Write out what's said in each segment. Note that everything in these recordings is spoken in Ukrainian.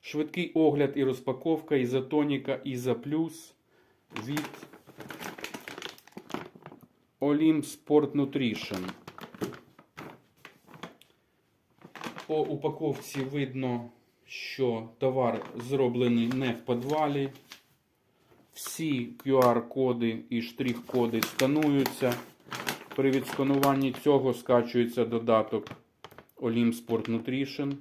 Швидкий огляд і розпаковка ізотоніка Іза Плюс від Olymp Sport Nutrition. По упаковці видно, що товар зроблений не в підвалі. Всі QR-коди і штрих-коди скануються. При відскануванні цього скачується додаток Olymp Sport Nutrition.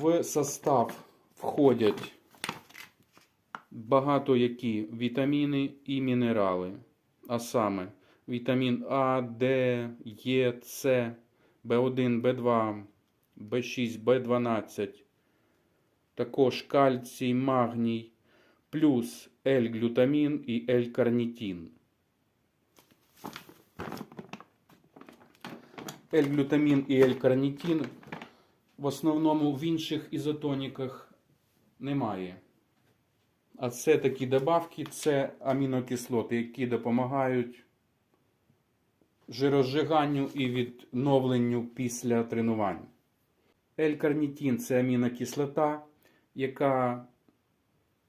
В состав входять багато які вітаміни і мінерали, а саме вітамін А, Д, Е, С, В1, В2, В6, В12, також кальцій, магній, плюс L-глютамін і L-карнітин. L-глютамін і L-карнітин в основному в інших ізотоніках немає. А це такі добавки, це амінокислоти, які допомагають жирозжиганню і відновленню після тренувань. L-карнітин це амінокислота, яка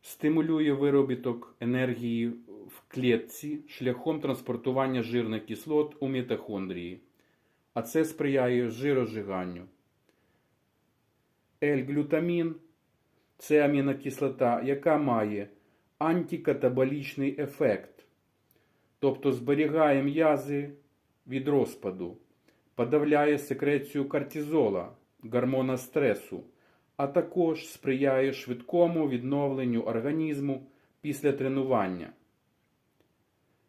стимулює виробіток енергії в клітці шляхом транспортування жирних кислот у мітохондрії, а це сприяє жирозжиганню. L-глютамін це амінокислота, яка має антикатаболічний ефект, тобто зберігає м'язи від розпаду, подавляє секрецію кортизола, гормона стресу, а також сприяє швидкому відновленню організму після тренування,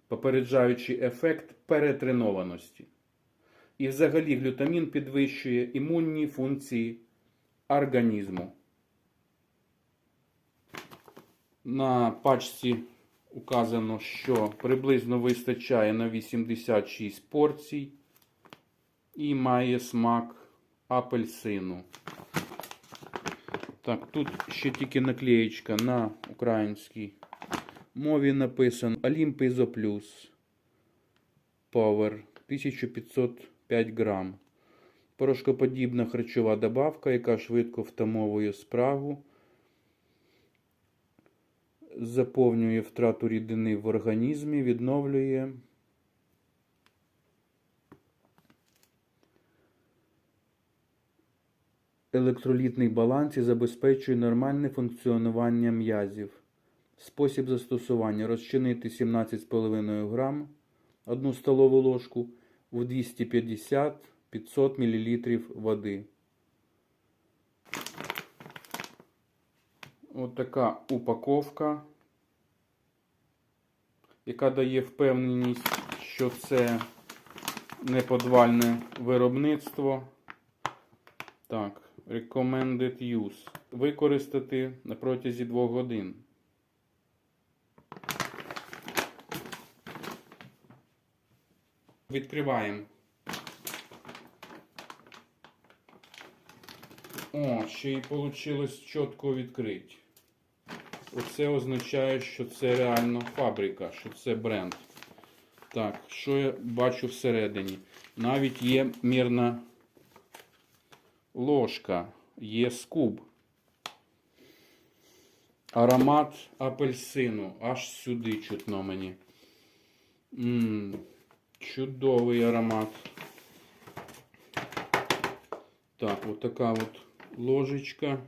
попереджаючи ефект перетренованості. І взагалі глютамін підвищує імунні функції організму. На пачці указано, що приблизно вистачає на 86 порцій і має смак апельсину. Так, тут ще тільки наклеєчка на українській мові написано Olymp Iso Power 1505 грам. Порошкоподібна харчова добавка, яка швидко втамовує спрагу, заповнює втрату рідини в організмі, відновлює електролітний баланс і забезпечує нормальне функціонування м'язів. Спосіб застосування розчинити 17,5 грам 1 столову ложку в 250 500 мл води. От така упаковка, яка дає впевненість, що це не подвальне виробництво. Так, recommended use. Використати на протязі 2 годин. Відкриваємо. О, ще й вийшло чітко відкрити. Оце означає, що це реально фабрика, що це бренд. Так, що я бачу всередині? Навіть є мірна ложка, є скуб. Аромат апельсину. Аж сюди чутно мені. Ммм, чудовий аромат. Так, от така от ложечка,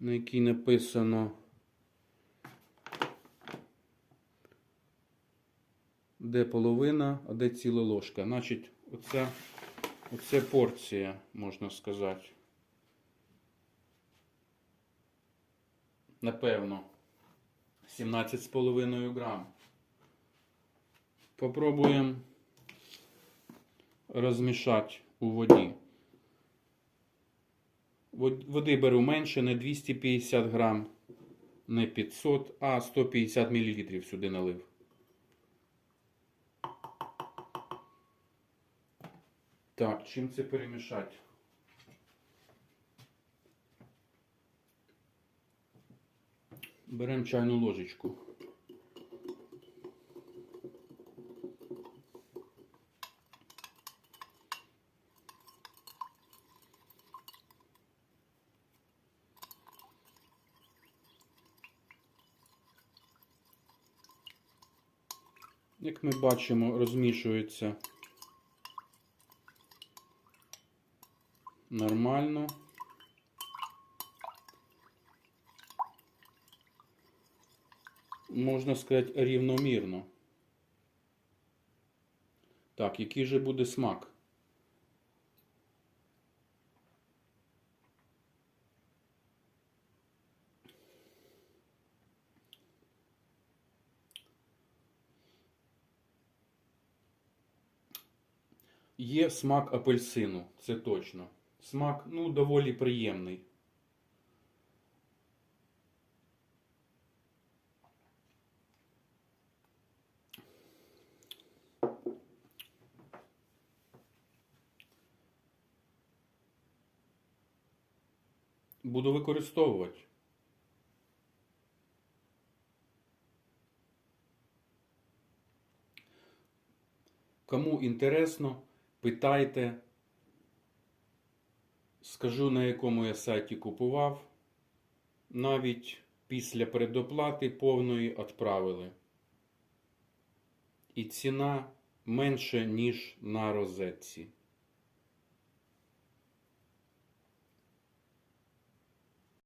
на якій написано де половина, а де ціла ложка. Значить, оце, оце порція, можна сказати. Напевно, 17,5 грам. Попробуємо розмішати у воді. Води беру менше, не 250 грам, не 500, а 150 мл сюди налив. Так, чим це перемішати? Беремо чайну ложечку. Як ми бачимо, розмішується нормально. Можна сказати, рівномірно. Так, який же буде смак? Є смак апельсину, це точно. Смак, ну, доволі приємний. Буду використовувати. Кому інтересно, питайте. Скажу, на якому я сайті купував. Навіть після предоплати повної відправили. І ціна менше, ніж на розетці.